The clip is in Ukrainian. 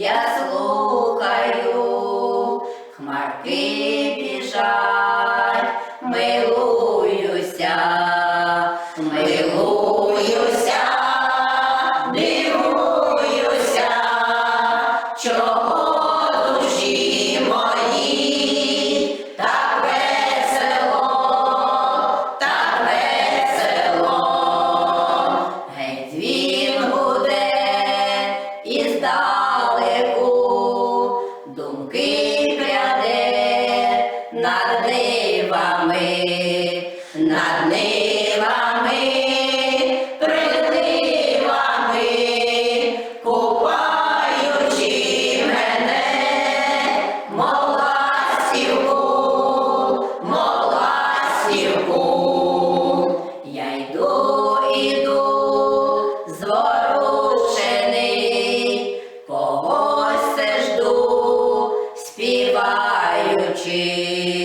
я слухаю, хмарки біжать, милуюся, милуюся, дивуюся, чого душі мої так весело, так весело, геть він буде і здав. Not a day. Shri